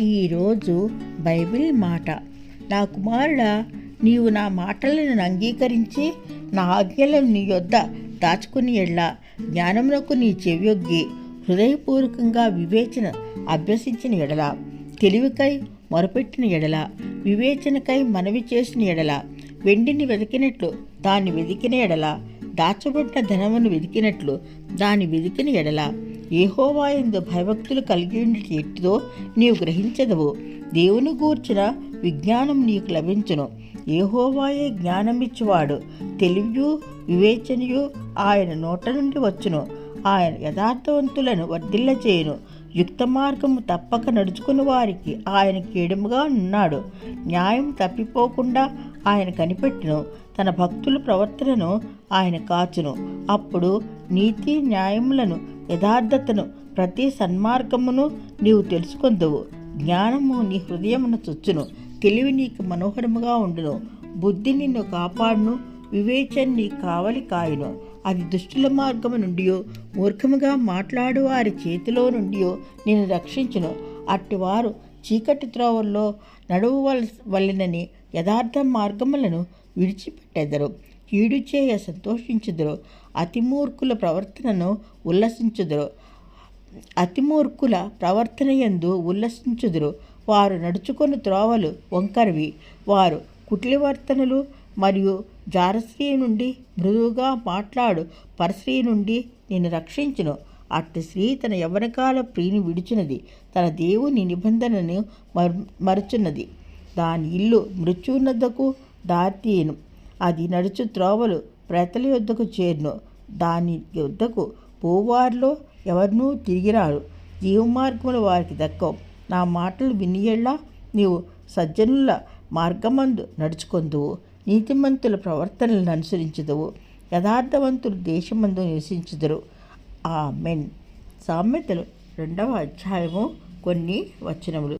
ఈరోజు బైబిల్ మాట. నా కుమారుడా నీవు నా మాటలను అంగీకరించి నా ఆజ్ఞలను నీ యొద్ద దాచుకుని ఎళ్ళ. జ్ఞానమునకు నీ చెవియొగ్గి హృదయపూర్వకంగా వివేచన అభ్యసించిన ఎడల. తెలివికై మొరపెట్టిన ఎడల. వివేచనకై మనవి చేసిన ఎడల. వెండిని వెతికినట్లు దాన్ని వెతికిన ఎడల. దాచబడిన ధనమును వెతికినట్లు దాన్ని వెతికిన ఎడల. ఏహోవా ఎందు భయభక్తులు కలిగి ఉండేటి ఎట్టిదో నీవు గ్రహించదవు. దేవుని గూర్చిన విజ్ఞానం నీకు లభించును. ఏహోవాయే జ్ఞానమిచ్చువాడు. తెలివియు వివేచనయు ఆయన నోట నుండి వచ్చును. ఆయన యథార్థవంతులను వర్ధిల్ల చేయును యుక్త మార్గము తప్పక నడుచుకుని వారికి ఆయన కేడుముగా ఉన్నాడు. న్యాయం తప్పిపోకుండా ఆయన కనిపెట్టును. తన భక్తుల ప్రవర్తనను ఆయన కాచును. అప్పుడు నీతి న్యాయములను యథార్థతను ప్రతి సన్మార్గమును నీవు తెలుసుకొందువు. జ్ఞానము నీ హృదయమును చొచ్చును. తెలివి నీకు మనోహరముగా ఉండును. బుద్ధి నిన్ను కాపాడును. వివేచన్ నీ కావలి కాయను. అది దుష్టుల మార్గము నుండియో మూర్ఖముగా మాట్లాడు వారి చేతిలో నుండియో నేను రక్షించును. అట్టివారు చీకటి త్రోవల్లో నడువు వల్లినని యథార్థ మార్గములను విడిచిపెట్టెదరు. కీడు చేయ సంతోషించుదురు. అతిమూర్ఖుల ప్రవర్తనను ఉల్లసించుదురు. అతిమూర్ఖుల ప్రవర్తన యందు ఉల్లసించుదురు. వారు నడుచుకొని త్రోవలు వంకరవి. వారు కుటిలివర్తనలు మరియు జారశ్రీ నుండి మృదువుగా మాట్లాడు. పరశ్రీ నుండి నేను రక్షించును. అట్టి స్త్రీ తన యవ్వనకాల ప్రియుని విడిచినది. తన దేవుని నిబంధనను మర్ మరుచున్నది. దాని ఇల్లు మృత్యున్నద్దకు దారితీయను. అది నడుచు త్రోవలు ప్రేతల యొద్దకు చేరును. దాని యొద్దకు పోవారిలో ఎవరినూ తిరిగిరారు. జీవమార్గములు వారికి దక్కవు. నా మాటలు వినియళ్ళ. నీవు సజ్జనుల మార్గమందు నడుచుకొందువు. నీతిమంతుల ప్రవర్తనలను అనుసరించుదువు. యథార్థవంతులు దేశమందు నివసించుదురు. ఆ మెన్ సామెతలు రెండవ అధ్యాయము కొన్ని వచనములు.